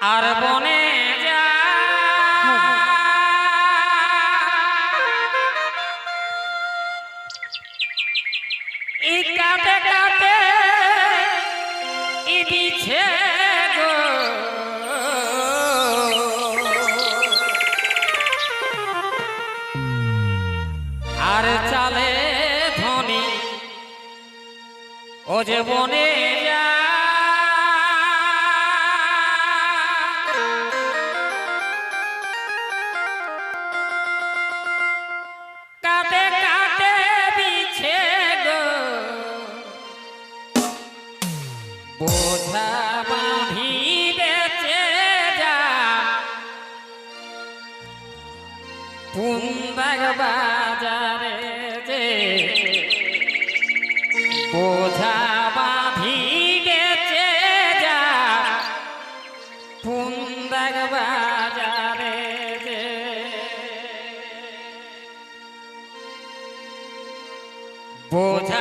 আর বনে যা। ই কাটে কাটে আর চালে ধনী ও যে বনে কুন্দাগ বাজারে যে বোঝা বাঁধি গেছে বোঝা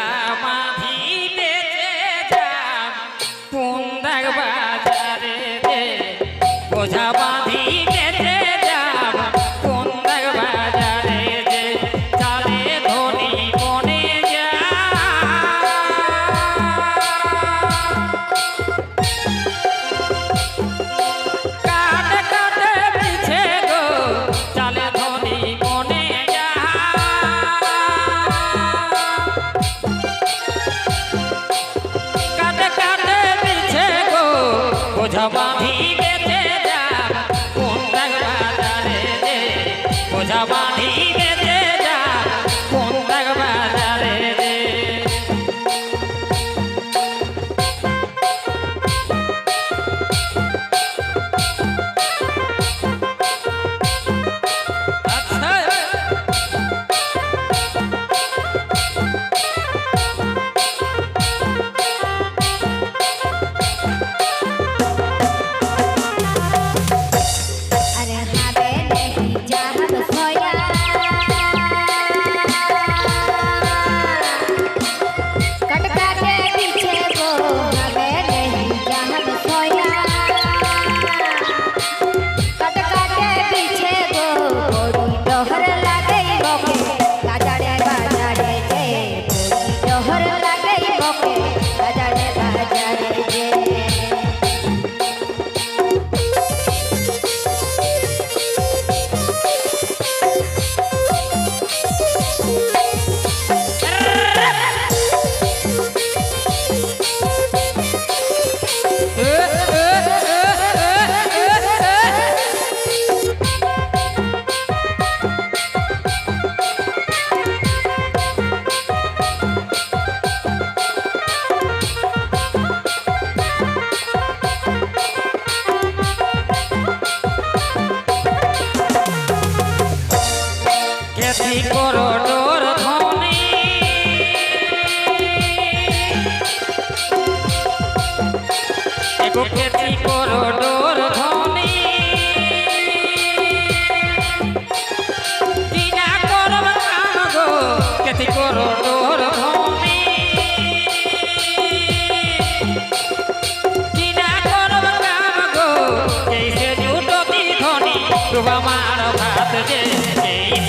আমার ভাত যে এই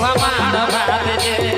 ভাত যে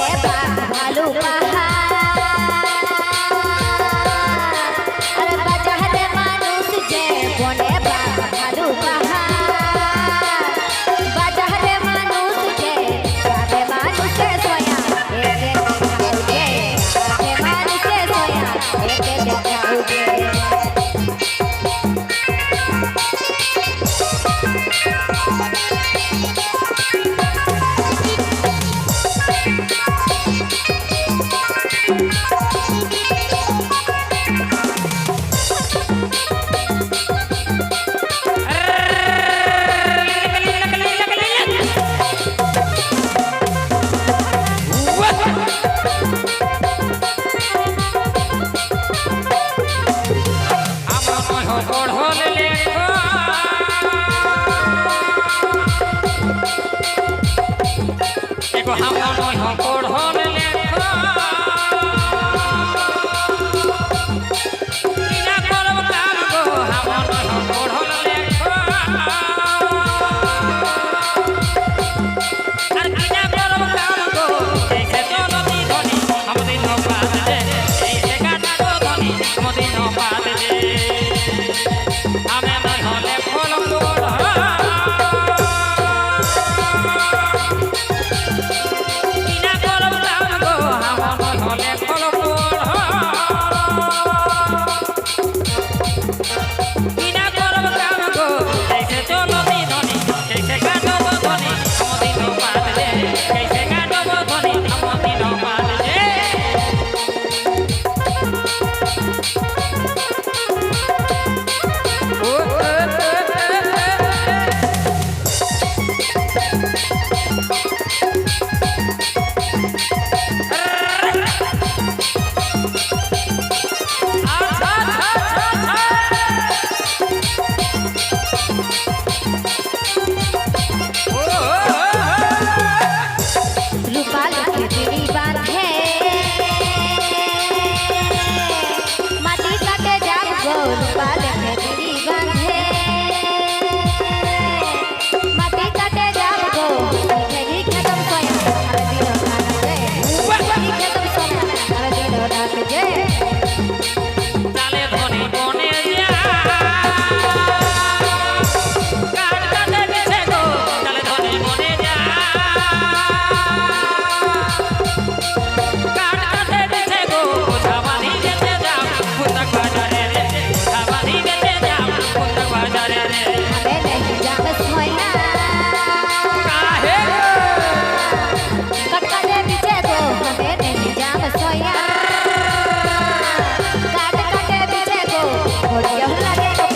সেবা ভালুকা গহামন হকড় হলে Yeah.